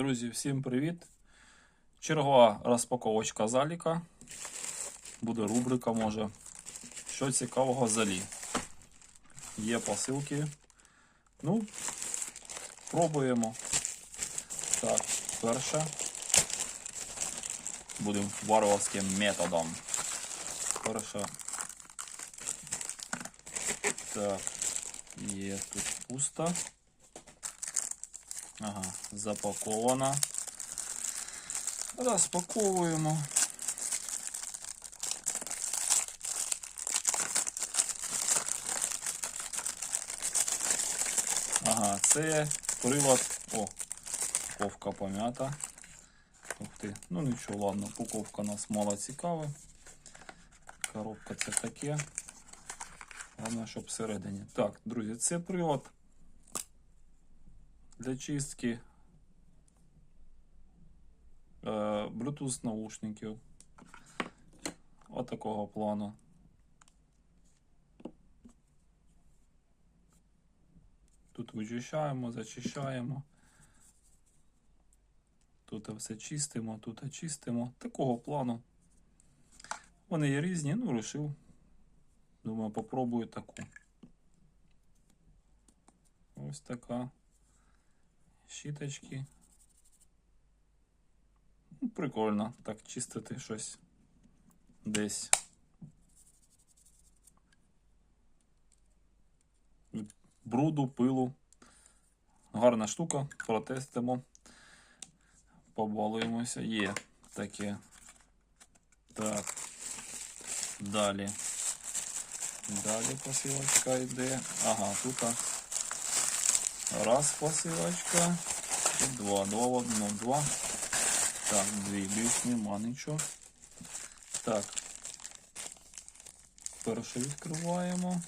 Друзі, всім привіт! Чергова розпаковочка заліка. Буде рубрика, може. Що цікавого залі. Є посилки. Ну, пробуємо. Так, перше. Будемо варварським методом. Перше. Так, є тут пусто. Ага, запакована. Розпаковуємо. Ага, це привод. О, упаковка пом'ята. Ух ти. Ну нічого, ладно, упаковка нас мало цікава. Коробка це таке. Головне, щоб всередині. Так, друзі, це привод для чистки е, Bluetooth наушників. Отакого плану. Тут вичищаємо, зачищаємо. Тут все чистимо, тут очистимо. Такого плану. Вони є різні, ну вирішив. Думаю, попробую таку. Ось така. Щіточки. Ну, прикольно так чистити щось десь. Бруду, пилу. Гарна штука, протестимо. Побалуємося. Є таке. Так. Далі. Далі посилочка йде. Ага, тут. Раз посилочка. І два. Два в одному. Два. Так, дві. Більш нема нічого. Так. Перше відкриваємо.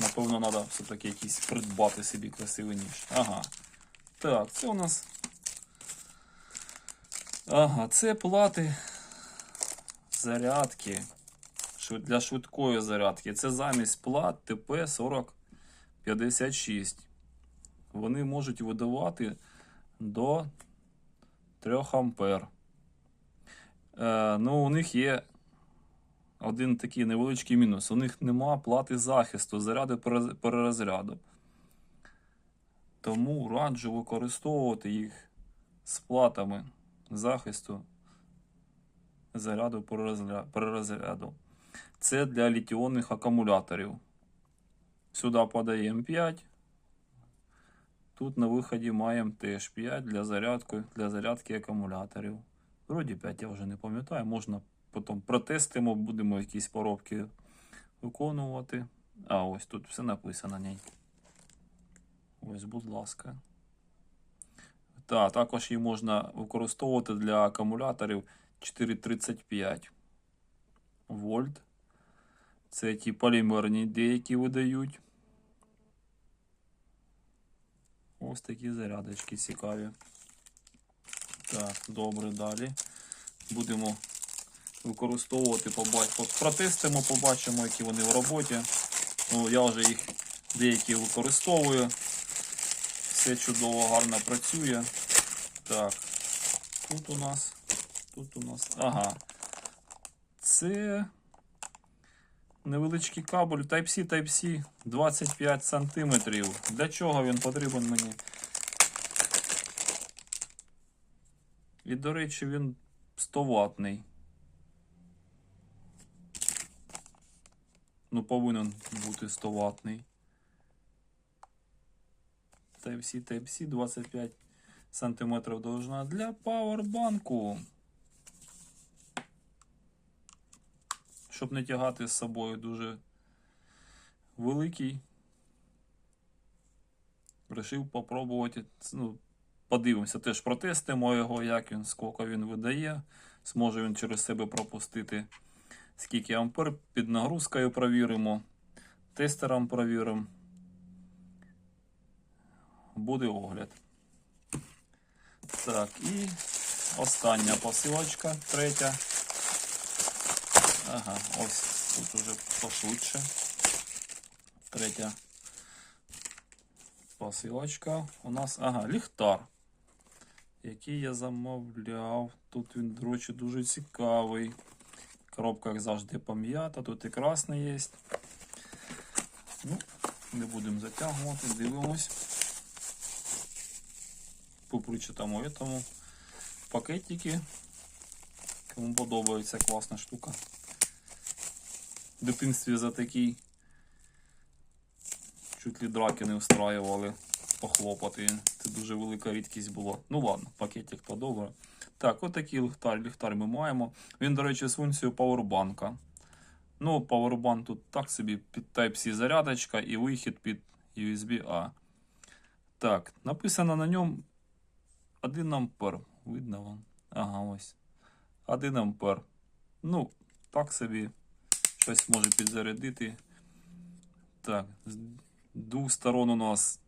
Напевно, треба все-таки якийсь придбати собі красивий ніж. Ага. Так, це у нас. Ага, це плати зарядки для швидкої зарядки. Це замість плат ТП-4056. Вони можуть видавати до 3 ампер. Е, ну, у них є один такий невеличкий мінус. У них нема плати захисту, заряду перерозряду. Тому раджу використовувати їх з платами захисту заряду перерозряду. Це для літіонних акумуляторів. Сюди подаємо 5. Тут на виході маємо теж 5 для зарядки, для зарядки акумуляторів. Вроді 5 я вже не пам'ятаю. Можна потім протестимо, будемо якісь поробки виконувати. А ось тут все написано на ній. Ось, будь ласка. Та, також її можна використовувати для акумуляторів 435 вольт. Це ті полімерні деякі видають. Ось такі зарядочки цікаві. Так, добре, далі. Будемо використовувати, побачимо. Протестимо, побачимо, які вони в роботі. Ну, я вже їх деякі використовую. Все чудово, гарно працює. Так, тут у нас. Тут у нас. Ага. Це невеличкий кабель Type-C, Type-C 25 см. Для чого він потрібен мені? І, до речі, він 100 ватний. Ну, повинен бути 100 ватний. Type-C, Type-C 25 см довжина для пауербанку. Щоб не тягати з собою дуже великий. Рішив попробувати. Ну, подивимося, теж протестимо його, як він, скільки він видає. Зможе він через себе пропустити скільки ампер. Під нагрузкою провіримо. Тестером провіримо. Буде огляд. Так, і остання посилочка, третя. Ага, ось тут уже пошвидше. Третя посилочка. У нас, ага, ліхтар, який я замовляв. Тут він, до речі, дуже цікавий. В коробках завжди пом'ята, тут і красний є. Ну, не будемо затягувати, дивимось. Попричитамо этому пакетики. Кому подобається класна штука. В дитинстві за такий чуть ли драки не устраювали похлопати. Це дуже велика рідкість була. Ну ладно, пакетик то добре. Так, от такий ліхтар, ліхтар ми маємо. Він, до речі, з функцією павербанка. Ну, павербанк тут так собі під Type-C зарядочка і вихід під USB-A. Так, написано на ньому 1 ампер. Видно вам? Ага, ось. 1 ампер. Ну, так собі щось може підзарядити. Так, з двох сторон у нас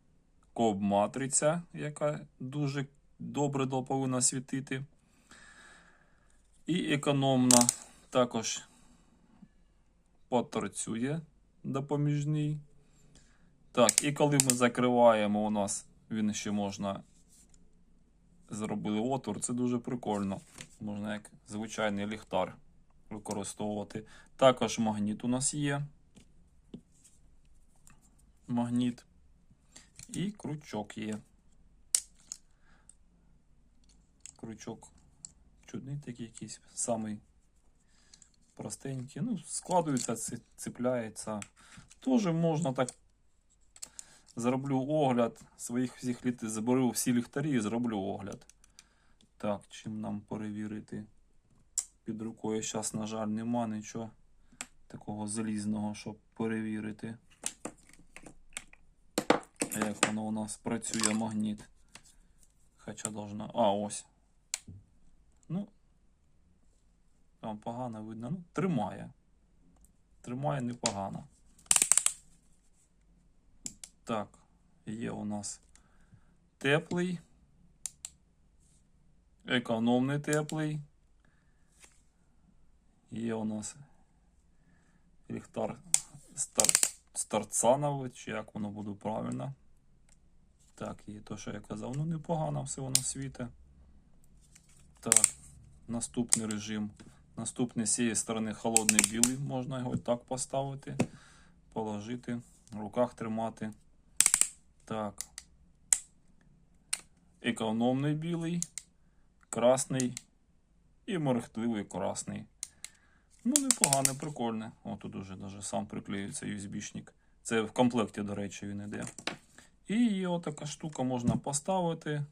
коб-матриця, яка дуже добре до- повинна світити. І економна також поторцює допоміжний. Так, і коли ми закриваємо, у нас він ще можна зробили отвор. Це дуже прикольно. Можна як звичайний ліхтар використовувати. Також магніт у нас є. Магніт. І крючок є. Крючок чудний такий якийсь, самий простенький. Ну, складується, цепляється. Тоже можна так. Зроблю огляд своїх всіх літ. Заберу всі ліхтарі і зроблю огляд. Так, чим нам перевірити? Під рукою зараз, на жаль, нема нічого такого залізного, щоб перевірити. Як воно у нас працює магніт. Хоча должна. А, ось. Ну. Там погано видно. Ну, тримає. Тримає непогано. Так, є у нас теплий. Економний теплий. Є у нас ліхтар стар, старцановий, чи як воно буде правильно. Так, і то, що я казав, ну непогано все воно світе. Так, наступний режим. Наступний з цієї сторони холодний білий, можна його так поставити, положити, в руках тримати. Так. Економний білий, красний і мерехтливий красний. Ну, непогане, прикольне. О, тут уже даже сам приклеюється USB-шник. Це в комплекті, до речі, він іде. І є отака штука можна поставити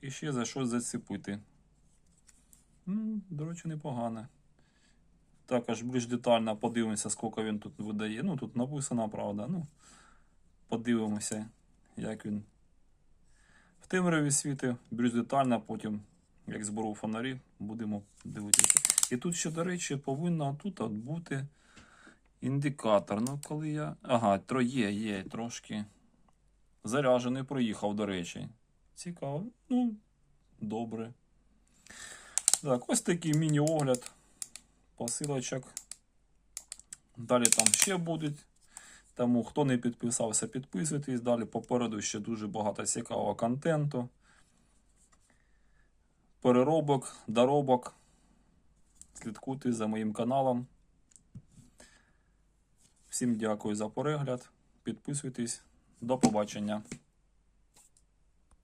і ще за щось зацепити. Ну, до речі, непогане. Також більш детально подивимося, скільки він тут видає. Ну, тут написано, правда. Ну, подивимося, як він в темряві світить, більш детально, потім, як зберу фонарі, будемо дивитися. І тут ще, до речі, повинно тут от бути індикатор. Ну, коли я. Ага, тро є, трошки. Заряджений проїхав, до речі. Цікаво. Ну, добре. Так, ось такий міні-огляд посилочок. Далі там ще будуть. Тому хто не підписався, підписуйтесь. Далі попереду ще дуже багато цікавого контенту. Переробок, доробок. Слідкуйте за моїм каналом. Всім дякую за перегляд. Підписуйтесь. До побачення.